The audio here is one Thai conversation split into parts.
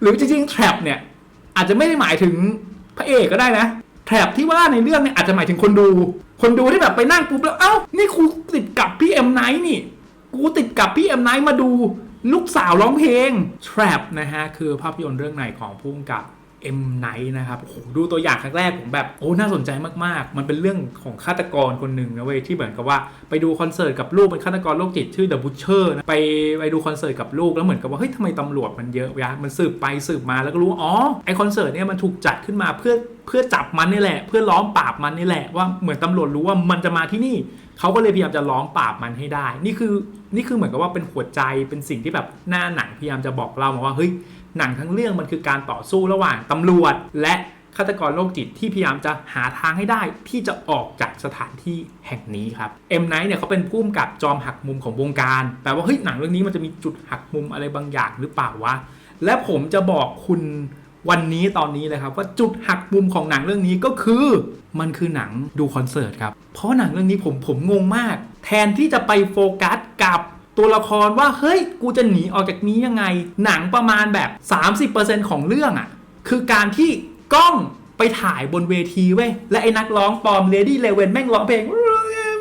หรือจริงๆ trap เนี่ยอาจจะไม่ได้หมายถึงพระเอกก็ได้นะ trap ที่ว่าในเรื่องเนี่ยอาจจะหมายถึงคนดู คนดูที่แบบไปนั่งปุ๊บแล้ว เอ้า นี่กูติดกับพี่เอ็มไนท์นี่ กูติดกับพี่เอ็มไนท์มาดูลูกสาวร้องเพลง trap นะฮะ คือภาพยนตร์เรื่องไหนของพุ่มกับ เอ็มไนท์นะครับโอ้โหดูตัวอย่างครั้งแรกผมแบบโอ้น่าสนใจมากๆ มันเป็นเรื่องของฆาตกรคนหนึ่งนะเว้ยที่เหมือนกับว่าไปดูคอนเสิร์ตกับลูกเป็นฆาตกรโรคจิตชื่อ The Butcher นะไปไปดูคอนเสิร์ตกับลูกแล้วเหมือนกับว่าเฮ้ยทำไมตำรวจมันเยอะวะมันสืบไปสืบมาแล้วก็รู้อ๋อไอคอนเสิร์ตเนี่ยมันถูกจัดขึ้นมาเพื่อเพื่อจับมันนี่แหละ เพื่อล้อมปราบมันนี่แหละว่าเหมือนตำรวจรู้ว่ามันจะมาที่นี่เขาก็เลยพยายามจะล้อมปราบมันให้ได้ นี่คือนี่คือเหมือนกับว่าเป็นหัวใจเป็นสิ่งที่แบบหน้าหนังพยายามจะบอกเรามาว่าเฮ้ย หนังทั้งเรื่องมันคือการต่อสู้ระหว่างตำรวจ และฆาตกรโรคจิตที่พยายามจะหาทางให้ได้ที่จะออกจากสถานที่แห่งนี้ครับเอ็มไนท์เนี่ยเขาเป็นผู้กำกับจอมหักมุมของวงการแปลว่าเฮ้ยหนังเรื่องนี้มันจะมีจุดหักมุมอะไรบางอย่างหรือเปล่าวะและผมจะบอกคุณวันนี้ตอนนี้เลยครับว่าจุดหักมุมของหนังเรื่องนี้ก็คือ มันคือหนังดูคอนเสิร์ตครับเพราะหนังเรื่องนี้ผมผมงงมาก แทนที่จะไปโฟกัสกับ ตัวละครว่าเฮ้ยกูจะหนีออกจากนี้ยังไง หนังประมาณแบบ 30%ของเรื่องอะ่ะคือการที่กล้องไปถ่ายบนเวทีเว้ยและไอ้นักร้องปลอมเลดี้เลเวนแม่งร้องเพลงเร็วเร็ว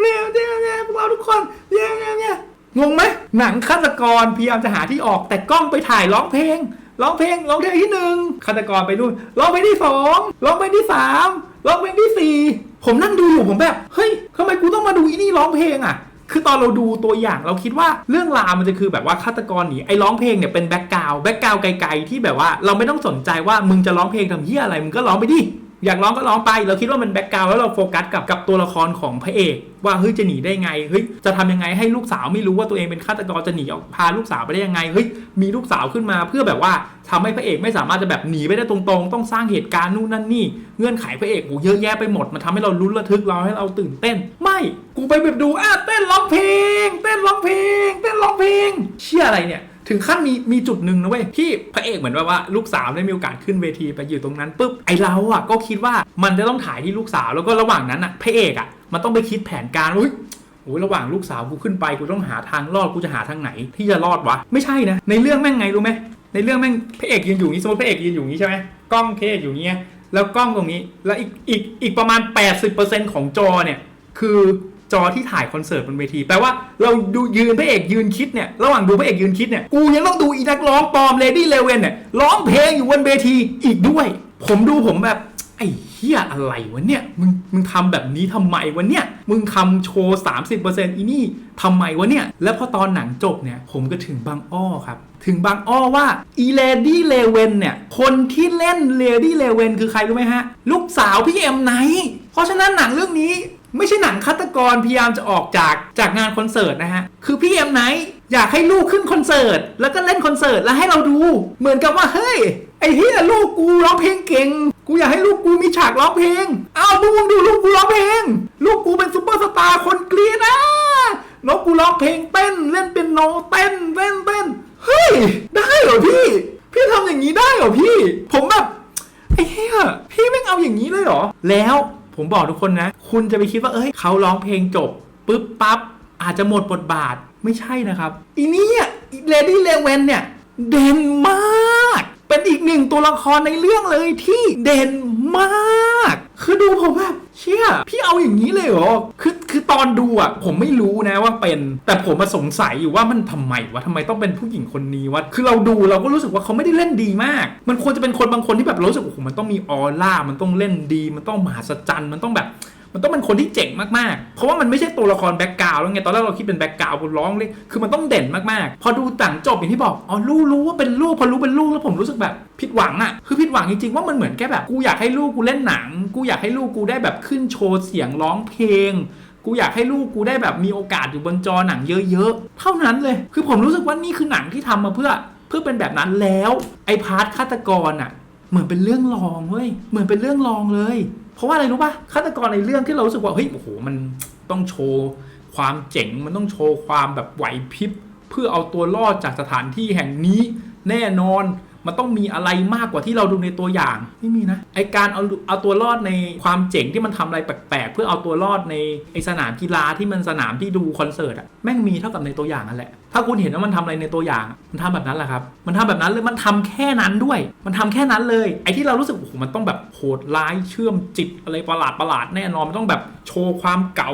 เร็วเร็วเร็วพวกเราทุกคนเร็วเร็วเร็วงงไหมหนังฆาตกรพยายามจะหาที่ออกแต่กล้องไปถ่ายร้องเพลงร้องเพลงร้องเพลงที่หนึ่งฆาตกรไปนู่นร้องเพลงที่สองร้องเพลงที่สามร้องเพลงที่สี่ผมนั่งดูอยู่ผมแบบเฮ้ยทำไมกูต้องมาดูอีนี่ร้องเพลงอะ คือตอนเราดูตัวอย่างเราคิดว่าเรื่องราวมันจะคือแบบว่าฆาตกรหนีไอ้ร้องเพลงเนี่ยเป็นแบ็กกราวแบ็กกราวไกลๆที่แบบว่าเราไม่ต้องสนใจว่ามึงจะร้องเพลงทำเหี้ยอะไรมึงก็ร้องไปดิ อยากร้องก็ร้องไป เราคิดว่ามันแบ็กกราวแล้วเราโฟกัสกับกับตัวละครของพระเอกว่าเฮ้ยจะหนีได้ไงเฮ้ยจะทำยังไงให้ลูกสาวไม่รู้ว่าตัวเองเป็นฆาตกรจะหนีออกพาลูกสาวไปได้ยังไงเฮ้ยมีลูกสาวขึ้นมาเพื่อแบบว่าทำให้พระเอกไม่สามารถจะแบบหนีไปได้ตรงๆ ต้องสร้างเหตุการณ์นู่นนั่นนี่เงื่อนไขพระเอกโหเยอะแยะไปหมดมันทำให้เราลุ้นระทึกเราให้เราตื่นเต้น ไม่กูไปแบบดูอะเต้นร้องเพลง เต้นร้องเพลง เต้นร้องเพลงเชื่ออะไรเนี่ย ถึงขั้นมีมีจุดหนึ่งนะเว้ยที่พระเอกเหมือนว่าว่าลูกสาวได้มีโอกาสขึ้นเวทีไปอยู่ตรงนั้นปุ๊บไอเราอะก็คิดว่ามันจะต้องถ่ายที่ลูกสาวแล้วก็ระหว่างนั้นอะพระเอกอะมันต้องไปคิดแผนการอุ้ยโอ้ยระหว่างลูกสาวกูขึ้นไปกูต้องหาทางรอดกูจะหาทางไหน ที่จะรอดวะไม่ใช่นะในเรื่องแม่งไงรู้ไหมในเรื่องแม่งพระเอกยืนอยู่นี้สมมติพระเอกยืนอยู่นี้ใช่ไหมกล้องพระเอกอยู่อย่างเงี้ยแล้วกล้องตรงนี้แล้วอีกอีกอีกประมาณ 80%ของจอเนี่ยคือ จอที่ถ่ายคอนเสิร์ตบนเวทีแปลว่าเราดูยืนพระเอกยืนคิดเนี่ยระหว่างดูพระเอกยืนคิดเนี่ยกูยังต้องดูอีนักร้องปลอมเลดี้เลเวนเนี่ยร้องเพลงอยู่บนเวทีอีกด้วย ผมดูผมแบบไอ้เฮียอะไรวะเนี่ยมึงมึงทำแบบนี้ทำไมวะเนี่ยมึงทำโชว์ 30%อีนี่ทำไมวะเนี่ย แล้วพอตอนหนังจบเนี่ย ผมก็ถึงบางอ้อครับ ถึงบางอ้อว่าอีเลดี้เลเวนเนี่ย คนที่เล่นเลดี้เลเวนคือใครรู้ไหมฮะ ลูกสาวพี่เอ็มไนท์เพราะฉะนั้นหนังเรื่องนี้ ไม่ใช่หนังฆาตกรพยายามจะออกจากจากงานคอนเสิร์ตนะฮะ คือพี่เอ็มไนท์อยากให้ลูกขึ้นคอนเสิร์ต แล้วก็เล่นคอนเสิร์ตแล้วให้เราดู เหมือนกับว่าเฮ้ยไอ้เฮียลูกกูร้องเพลงเก่ง กูอยากให้ลูกกูมีฉากร้องเพลง เอามึงมึงดูลูกกูร้องเพลง ลูกกูเป็นซุปเปอร์สตาร์คนกรีดอะน้องกูร้องเพลงเต้นเล่นเป็นโนเต้นเต้นเต้นเฮ้ยได้เหรอพี่ พี่ทำอย่างนี้ได้เหรอพี่ ผมแบบไอ้เหี้ยพี่ไม่เอาอย่างนี้เลยเหรอ แล้ว ผมบอกทุกคนนะ คุณจะไปคิดว่าเอ้ยเขาร้องเพลงจบปุ๊บปั๊บอาจจะหมดบทบาทไม่ใช่นะครับ อีเนี่ยเลดี้เลเวนเนี่ย เด่นมาก เป็นอีกหนึ่งตัวละครในเรื่องเลยที่เด่นมาก คือดูผมแบบเชี่ยพี่เอาอย่างนี้เลยเหรอคือคือตอนดูอะ ผมไม่รู้นะว่าเป็น แต่ผมมาสงสัยอยู่ว่ามันทำไมวะทำไมต้องเป็นผู้หญิงคนนี้วะคือเราดูเราก็รู้สึกว่าเขาไม่ได้เล่นดีมาก มันควรจะเป็นคนบางคนที่แบบรู้สึกโอ้โหมันต้องมีออร่ามันต้องเล่นดี มันต้องมหัศจรรย์มันต้องแบบ มันต้องเป็นคนที่เจ๋งมากๆ เพราะว่ามันไม่ใช่ตัวละครแบ็กกราวด์แล้วไงตอนแรกเราคิดเป็นแบ็กกราวด์ร้องเลยคือมันต้องเด่นมากๆ พอดูต่างจบอย่างที่บอกอ๋อรู้รู้ว่าเป็นลูกพอรู้เป็นลูกแล้วผมรู้สึกแบบผิดหวังอะคือผิดหวังจริงๆว่ามันเหมือนแค่แบบกูอยากให้ลูกกูเล่นหนัง กูอยากให้ลูกกูได้แบบขึ้นโชว์เสียงร้องเพลงกูอยากให้ลูกกูได้แบบมีโอกาสอยู่บนจอหนังเยอะๆ เท่านั้นเลย คือผมรู้สึกว่านี่คือหนังที่ทำมาเพื่อ เพื่อเป็นแบบนั้นแล้ว ไอ้พาร์ทฆาตกรอะ เหมือนเป็นเรื่องรองเว้ย เหมือนเป็นเรื่องรองเลย เพราะว่าอะไรรู้ป่ะฆาตกรในเรื่องที่เรารู้สึกว่าเฮ้ยโอ้โหมันต้องโชว์ความเจ๋งมันต้องโชว์ความแบบไหวพริบ เพื่อเอาตัวรอดจากสถานที่แห่งนี้แน่นอน มันต้องมีอะไรมากกว่าที่เราดูในตัวอย่างไม่มีนะไอการเอาเอาตัวรอดในความเจ๋งที่มันทำอะไรแปลกๆ เพื่อเอาตัวรอดในไอสนามกีฬาที่มันสนามที่ดูคอนเสิร์ตอะแม่งมีเท่ากับในตัวอย่างนั่นแหละ ถ้าคุณเห็นว่ามันทำอะไรในตัวอย่าง มันทำแบบนั้นแหละครับ มันทำแบบนั้นเลยมันทำแค่นั้นด้วย มันทำแค่นั้นเลย ไอที่เรารู้สึกโอ้โหมันต้องแบบโหดร้ายเชื่อมจิตอะไรประหลาดประหลาดแน่นอนมันต้องแบบโชว์ความเก๋า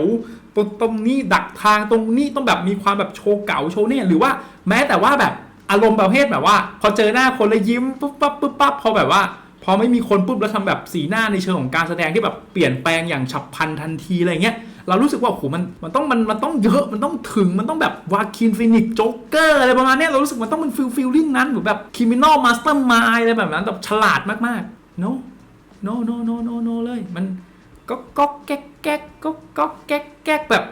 ตรงตรงนี้ดักทางตรงนี้ต้องแบบมีความแบบโชว์เก๋าโชว์เนี่ยหรือว่าแม้แต่ว่าแบบ อารมณ์ประเภทแบบว่า พอเจอหน้าคนแล้วยิ้มปุ๊บปั๊บปุ๊บปั๊บพอแบบว่า พอไม่มีคนปุ๊บแล้วทำแบบสีหน้าในเชิงของการแสดงที่แบบเปลี่ยนแปลงอย่างฉับพลันทันทีอะไรเงี้ยเรารู้สึกว่าโอ้โหมันมันต้องมันมันต้องเยอะมันต้องถึงมันต้องแบบวาคินฟินิกโจ๊กเกอร์อะไรประมาณนี้เรารู้สึกมันต้องเป็นฟิลฟิลลิ่งนั้นหรือแบบคิมินอลมาสเตอร์มายอะไรแบบนั้นแบบฉลาดมากๆ no no no no no no เลยมันก็ก็แก๊กแก๊กก็ก็แก๊กแก๊กแบบ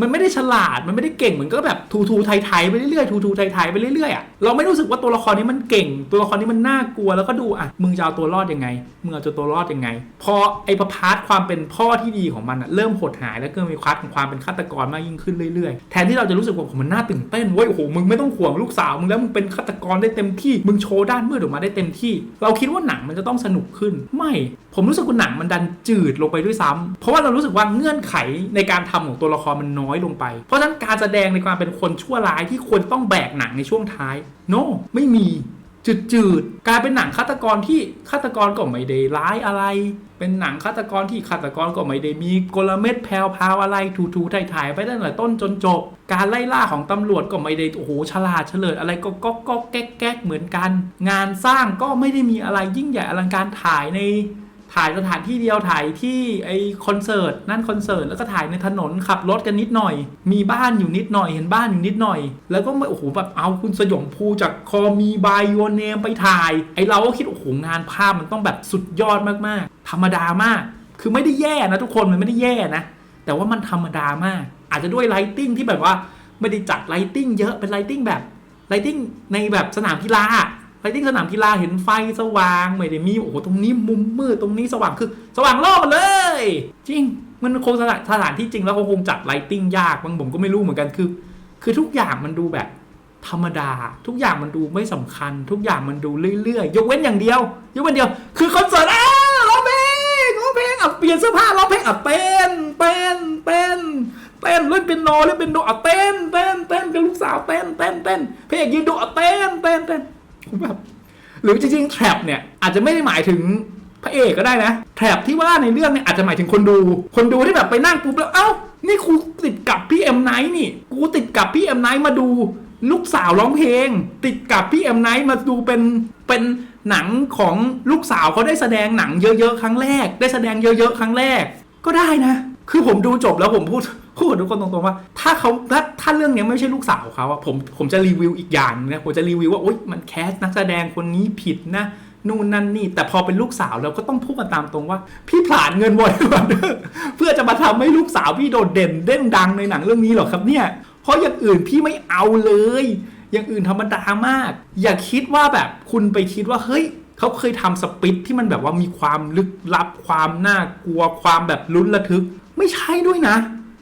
มันไม่ได้ฉลาดมันไม่ได้เก่งเหมันก็แบบทูทูไทยไทยๆไปเรื่อยๆทูทูไทยไทยๆไปเรื่อยๆอะเราไม่รู้สึกว่าตัวละครนี้มันเก่ง ตัวละครนี้มันน่ากลัวแล้วก็ดูอะมึงจะเอาตัวรอดยังไงมึงเอาตัวรอดยังไง พอไอ้ประพาร์ทความเป็นพ่อที่ดีของมันอะเริ่มหดหายแล้วก็มีพาร์ทของความเป็นฆาตกรมากยิ่งขึ้นเรื่อยๆแทนที่เราจะรู้สึกว่ามันน่าตื่นเต้นเว้ยโอ้โหมึงไม่ต้องห่วงลูกสาวมึงแล้วมึงเป็นฆาตกรได้เต็มที่มึงโชว์ด้านมืดออกมาได้เต็มที่ เราคิดว่าหนังมันจะต้องสนุกขึ้น ไม่ผมรู้สึกว่าหนังมันดันจืดลงไปด้วยซ้ำเพราะว่าเรารู้สึกว่าเงื่อนไขในการทำของตัวละครมันน้อยลงไป เพราะฉะนั้นการแสดงในความเป็นคนชั่วร้ายที่ควรต้องแบกหนังในช่วงท้าย no ไม่มีจืดๆกลายเป็นหนังฆาตกรที่ฆาตกรก็ไม่ได้ร้ายอะไร เป็นหนังฆาตกรที่ฆาตกรก็ไม่ได้มีกลเม็ดแพรวพาวอะไรถูๆถ่ายๆไปตั้งแต่ต้นจนจบ การไล่ล่าของตำรวจก็ไม่ได้โอ้โหฉลาดเฉลิดอะไรก็ก็ก็แก๊กแก๊กเหมือนกัน งานสร้างก็ไม่ได้มีอะไรยิ่งใหญ่อลังการถ่ายใน ถ่ายสถานที่เดียวถ่ายที่ไอคอนเสิร์ตนั่นคอนเสิร์ตแล้วก็ถ่ายในถนนขับรถกันนิดหน่อย มีบ้านอยู่นิดหน่อยเห็นบ้านอยู่นิดหน่อย แล้วก็โอ้โหแบบเอาคุณสยองภูจากคอมีบายโยเนมไปถ่าย ไอเราก็คิดโอ้โหงานภาพมันต้องแบบสุดยอดมากๆ ธรรมดามาก คือไม่ได้แย่นะทุกคนมันไม่ได้แย่นะ แต่ว่ามันธรรมดามาก อาจจะด้วยไลติ้งที่แบบว่าไม่ได้จัดไลติ้งเยอะเป็นไลติ้งแบบไลติ้งในแบบสนามกีฬา ไลติ้งสนามกีฬาเห็นไฟสว่างไม่ได้มีโอ้โหตรงนี้มุมมืดตรงนี้สว่างคือ สว่างรอบมาเลย จริง มันคงสถานสถานที่จริงแล้วคงจัดไลติ้งยากบางผมก็ไม่รู้เหมือนกันคือ คือทุกอย่างมันดูแบบธรรมดา ทุกอย่างมันดูไม่สำคัญ ทุกอย่างมันดูเรื่อยๆ ยกเว้นอย่างเดียว ยกเว้นเดียว คือคอนเสิร์ตอ้าร้องเพลงร้องเพลงอะเปลี่ยนเสื้อผ้าร้องเพลงอะเต้นเต้นเต้นเต้นเล่นเป็นโนเล่นเป็นโนอะเต้นเต้นเต้นกับลูกสาวเต้นเต้นเต้นเพลงยืนดูอะเต้นเต้นเต้น แบบหรือจริงๆแทร็บเนี่ยอาจจะไม่ได้หมายถึงพระเอกก็ได้นะแทร็บที่ว่าในเรื่องเนี่ยอาจจะหมายถึงคนดู คนดูที่แบบไปนั่งปุ๊บแล้วเอ้านี่กูติดกับพี่เอ็มไนท์นี่กูติดกับพี่เอ็มไนท์มาดูลูกสาวร้องเพลง ติดกับพี่เอ็มไนท์มาดูเป็นเป็นหนังของลูกสาวเขาได้แสดงหนังเยอะๆครั้งแรก ได้แสดงเยอะๆครั้งแรกก็ได้นะ คือผมดูจบแล้วผมพูดพูดกับทุกคนตรงๆว่า ถ้าเขาถ้าถ้าเรื่องนี้ไม่ใช่ลูกสาวเขาอะผมผมจะรีวิวอีกอย่างนะผมจะรีวิวว่าโอ๊ยมันแคสนักแสดงคนนี้ผิดนะนู่นนั่นนี่แต่พอเป็นลูกสาวเราก็ต้องพูดกันตามตรงว่า พี่ผลาญเงินวอร์เดอร์เพื่อจะมาทำให้ลูกสาวพี่โดดเด่นเด่นดังในหนังเรื่องนี้หรอครับเนี่ย เพราะอย่างอื่นพี่ไม่เอาเลย อย่างอื่นธรรมดามาก อย่าคิดว่าแบบคุณไปคิดว่าเฮ้ยเขาเคยทำสปิทที่มันแบบว่ามีความลึกลับความน่ากลัวความแบบลุ้นระทึก ไม่ใช่ด้วยนะ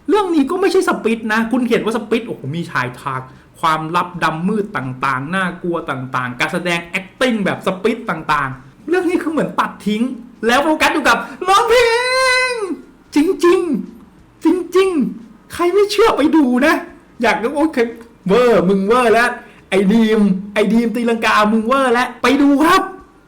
เรื่องนี้ก็ไม่ใช่สปิทนะ คุณเห็นว่าสปิทโอ้โหมีชายทาก ความลับดำมืดต่างๆ น่ากลัวต่างๆ การแสดง acting แบบสปิทต่างๆ เรื่องนี้คือเหมือนตัดทิ้ง แล้วโฟกัสอยู่กับร้องเพลง จริงๆ จริง ๆ ใครไม่เชื่อไปดูนะ อยากรู้โอเคเวอร์มึงเวอร์แล้วไอ้ดีมไอ้ดีมตีลังกามึงเวอร์แล้วไปดูครับ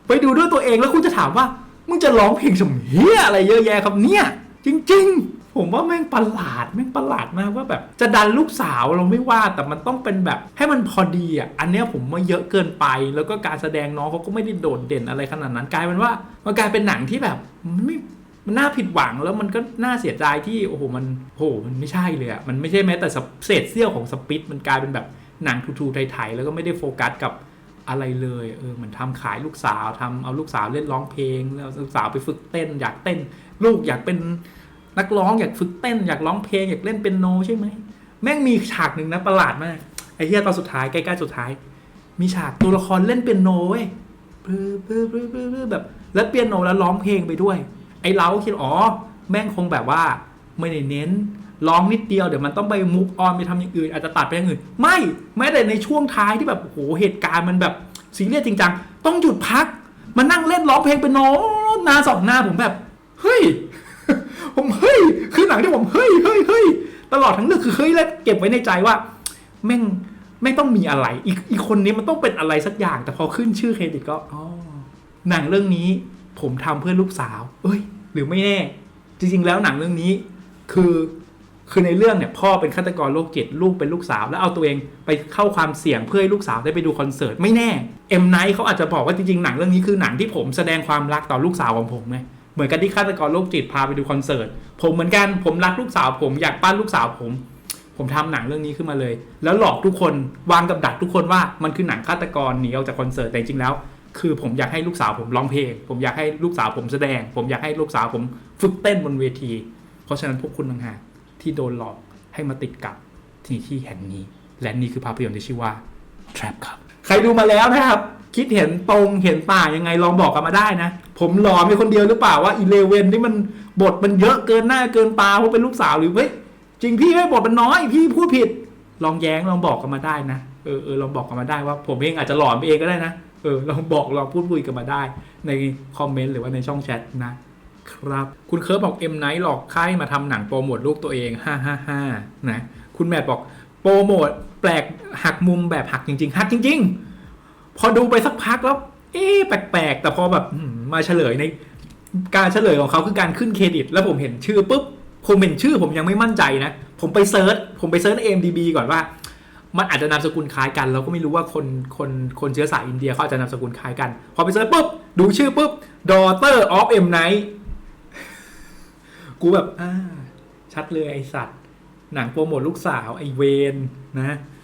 ไปดูด้วยตัวเองแล้วคุณจะถามว่ามึงจะร้องเพลงสมเฮียอะไรเยอะแยะครับเนี่ย จริง ๆ ผมว่าแม่งประหลาดแม่งประหลาดมากว่าแบบจะดันลูกสาวเราไม่ว่าแต่มันต้องเป็นแบบให้มันพอดีอะอันเนี้ยผมว่าเยอะเกินไป แล้วก็การแสดงน้องเขาก็ไม่ได้โดดเด่นอะไรขนาดนั้นกลายเป็นว่ามันกลายเป็นหนังที่แบบมันไม่มันน่าผิดหวังแล้วมันก็น่าเสียดายที่โอ้โหมันโอ้โหมันไม่ใช่เลยอะมันไม่ใช่แม้แต่เศษเสี้ยวของสปิทมันกลายเป็นแบบหนังทูๆไทยๆแล้วก็ไม่ได้โฟกัสกับอะไรเลยเออเหมือนทำขายลูกสาวทำเอาลูกสาวเล่นร้องเพลงแล้วลูกสาวไปฝึกเต้น อยากเต้น ลูกอยากเป็น นักร้องอยากฝึกเต้นอยากร้องเพลงอยากเล่นเป็นโนใช่ไหมแม่งมีฉากหนึ่งนะประหลาดมากไอ้เหี้ยตอนสุดท้ายใกล้ๆสุดท้าย มีฉากตัวละครเล่นเปียโนเว้ยปลื้อปลื้อปลื้อปลื้อปลื้อแบบแล้วเปียโนแล้วร้องเพลงไปด้วย ไอ้เราก็คิดอ๋อแม่งคงแบบว่าไม่ได้เน้นร้องนิดเดียวเดี๋ยวมันต้องไปมุกออนไปทำอย่างอื่นอาจจะตัดไปอย่างอื่น ไม่แม้แต่ในช่วงท้ายที่แบบโอ้โหเหตุการณ์มันแบบซีเรียสจริงจังต้องหยุดพักมานั่งเล่นร้องเพลงเป็นโนนานสองหน้าผมแบบเฮ้ย ผมเฮ้ย คือหนังที่ผมเฮ้ยเฮ้ยเฮ้ยตลอดทั้งเรื่องคือเฮ้ยแล้วเก็บไว้ในใจว่า แม่งไม่ต้องมีอะไร อีกอีกคนนี้มันต้องเป็นอะไรสักอย่าง แต่พอขึ้นชื่อเครดิตก็อ๋อหนังเรื่องนี้ผมทำเพื่อลูกสาว เอ้ย หรือไม่แน่ จริง ๆ แล้วหนังเรื่องนี้ คือคือในเรื่องเนี่ยพ่อเป็นฆาตกรโรคจิตลูกเป็นลูกสาว แล้วเอาตัวเองไปเข้าความเสี่ยงเพื่อให้ลูกสาวได้ไปดูคอนเสิร์ตไม่แน่เอ็มไนท์เขาอาจจะบอกว่าจริงๆหนังเรื่องนี้คือหนังที่ผมแสดงความรักต่อลูกสาวของผมไง เหมือนกันที่ฆาตกรโรคจิตพาไปดูคอนเสิร์ต ผมเหมือนกัน ผมรักลูกสาวผมอยากปั้นลูกสาวผม ผมทำหนังเรื่องนี้ขึ้นมาเลย แล้วหลอกทุกคนวางกับดักทุกคนว่ามันคือหนังฆาตกรหนีออกจากคอนเสิร์ตแต่จริงๆแล้ว คือผมอยากให้ลูกสาวผมร้องเพลง ผมอยากให้ลูกสาวผมแสดง ผมอยากให้ลูกสาวผมฝึกเต้นบนเวที เพราะฉะนั้นพวกคุณต่างหากที่โดนหลอกให้มาติดกับที่ที่แห่งนี้ และนี่คือภาพยนตร์ที่ชื่อว่า Trap ครับ ใครดูมาแล้วนะครับ คิดเห็นตรงเห็นต่างยังไงลองบอกกันมาได้นะ ผมหลอนไปคนเดียวหรือเปล่าว่าอีเลเวนนี่มันบทมันเยอะเกินหน้าเกินตาเพราะเป็นลูกสาวหรือเฮ้ยจริงพี่ไม่บทมันน้อยพี่พูดผิด ลองแย้งลองบอกกันมาได้นะเออเออลองบอกกันมาได้ว่า ผมเองอาจจะหลอนไปเองก็ได้นะเออลองบอกลองพูดคุยกันมาได้ ในคอมเมนต์หรือว่าในช่องแชทนะครับคุณเคิร์ฟบอกเอ็มไนท์หลอกค่ายมาทำหนังโปรโมทลูกตัวเองฮ่าฮ่าฮ่านะคุณแมทบอกโปรโมทแปลกหักมุมแบบหักจริง ๆ หักจริง ๆ พอดูไปสักพักแล้ว เอ๊ะแปลกๆ แต่พอแบบมาเฉลยในการเฉลยของเขาคือการขึ้นเครดิต แล้วผมเห็นชื่อปุ๊บผมเห็นชื่อผมยังไม่มั่นใจนะ ผมไปเซิร์ชผมไปเซิร์ชใน AMDB ก่อนว่า มันอาจจะนามสกุลคล้ายกัน เราก็ไม่รู้ว่าคนคนคนเชื้อสายอินเดียเขาอาจจะนามสกุลคล้ายกัน พอไปเซิร์ชปุ๊บ ดูชื่อปุ๊บ Daughter of M Night กูแบบอ่าชัดเลยไอสัตว์ หนังโปรโมทลูกสาวไอเวนนะ